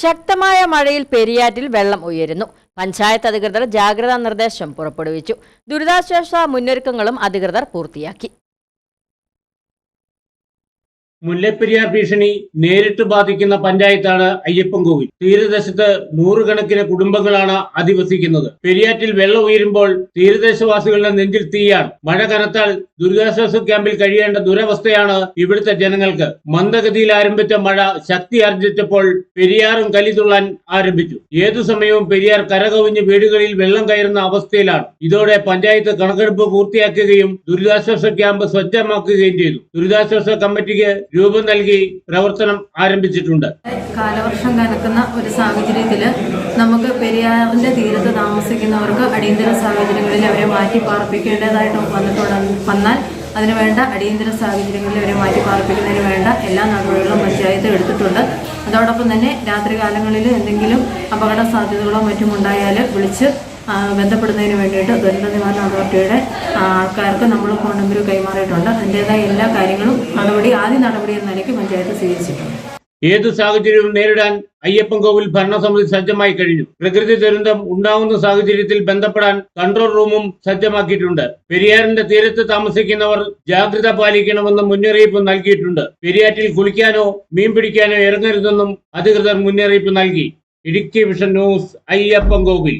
ശക്തമായ മഴയിൽ പെരിയാറ്റിൽ വെള്ളം ഉയരുന്നു. പഞ്ചായത്ത് അധികൃതർ ജാഗ്രതാ നിർദ്ദേശം പുറപ്പെടുവിച്ചു. ദുരിതാശ്വാസ മുന്നൊരുക്കങ്ങളും അധികൃതർ പൂർത്തിയാക്കി. മുല്ലപ്പെരിയാർ ഭീഷണി നേരിട്ട് ബാധിക്കുന്ന പഞ്ചായത്താണ് അയ്യപ്പൻകോവിൽ. തീരദേശത്ത് നൂറുകണക്കിന് കുടുംബങ്ങളാണ് അധിവസിക്കുന്നത്. പെരിയാറ്റിൽ വെള്ളം ഉയരുമ്പോൾ തീരദേശവാസികളുടെ നെഞ്ചിൽ തീയാണ്. മഴ കനത്താൽ ദുരിതാശ്വാസ ക്യാമ്പിൽ കഴിയേണ്ട ദുരവസ്ഥയാണ് ഇവിടുത്തെ ജനങ്ങൾക്ക്. മന്ദഗതിയിൽ ആരംഭിച്ച മഴ ശക്തി ആർജിച്ചപ്പോൾ പെരിയാറും കലിതുള്ളാൻ ആരംഭിച്ചു. ഏതു സമയവും പെരിയാർ കരകവിഞ്ഞ് വീടുകളിൽ വെള്ളം കയറുന്ന അവസ്ഥയിലാണ്. ഇതോടെ പഞ്ചായത്ത് കണക്കെടുപ്പ് പൂർത്തിയാക്കുകയും ദുരിതാശ്വാസ ക്യാമ്പ് സജ്ജമാക്കുകയും ചെയ്തു. ദുരിതാശ്വാസ കമ്മിറ്റിക്ക് രൂപം നൽകി പ്രവർത്തനം ആരംഭിച്ചിട്ടുണ്ട്. കാലവർഷം കനക്കുന്ന ഒരു സാഹചര്യത്തിൽ നമുക്ക് പെരിയാറിന്റെ തീരത്ത് താമസിക്കുന്നവർക്ക് അടിയന്തര സാഹചര്യങ്ങളിൽ അവരെ മാറ്റി പാർപ്പിക്കേണ്ടതായിട്ട് വന്നിട്ടുണ്ട് വന്നാൽ അതിനുവേണ്ട അടിയന്തര സാഹചര്യങ്ങളിൽ അവരെ മാറ്റി പാർപ്പിക്കുന്നതിന് വേണ്ട എല്ലാ നടപടികളും പഞ്ചായത്ത് എടുത്തിട്ടുണ്ട്. അതോടൊപ്പം തന്നെ രാത്രികാലങ്ങളിൽ എന്തെങ്കിലും അപകട സാധ്യതകളോ മറ്റും ഉണ്ടായാൽ വിളിച്ച് ബന്ധപ്പെടുന്നതിന് വേണ്ടിയിട്ട് ദുരന്ത നിവാരണ അതോറിറ്റിയുടെ ആൾക്കാർക്ക് നമ്മൾ ഫോൺ നമ്പർ കൈമാറിയിട്ടുണ്ട്. അതിന്റെതായ എല്ലാ കാര്യങ്ങളും നടപടി ആദ്യ നടപടി എന്ന നിലയ്ക്ക് പഞ്ചായത്ത് സ്വീകരിച്ചിട്ടുണ്ട്. ഏത് സാഹചര്യവും നേരിടാൻ അയ്യപ്പൻ കോവിൽ ഭരണസമിതി സജ്ജമായി കഴിഞ്ഞു. പ്രകൃതി ദുരന്തം ഉണ്ടാകുന്ന സാഹചര്യത്തിൽ ബന്ധപ്പെടാൻ കൺട്രോൾ റൂമും സജ്ജമാക്കിയിട്ടുണ്ട്. പെരിയാറിന്റെ തീരത്ത് താമസിക്കുന്നവർ ജാഗ്രത പാലിക്കണമെന്ന് മുന്നറിയിപ്പ് നൽകിയിട്ടുണ്ട്. പെരിയാറ്റിൽ കുളിക്കാനോ മീൻ പിടിക്കാനോ ഇറങ്ങരുതെന്നും അധികൃതർ മുന്നറിയിപ്പ് നൽകി. Idukki vision news Ayyappancoil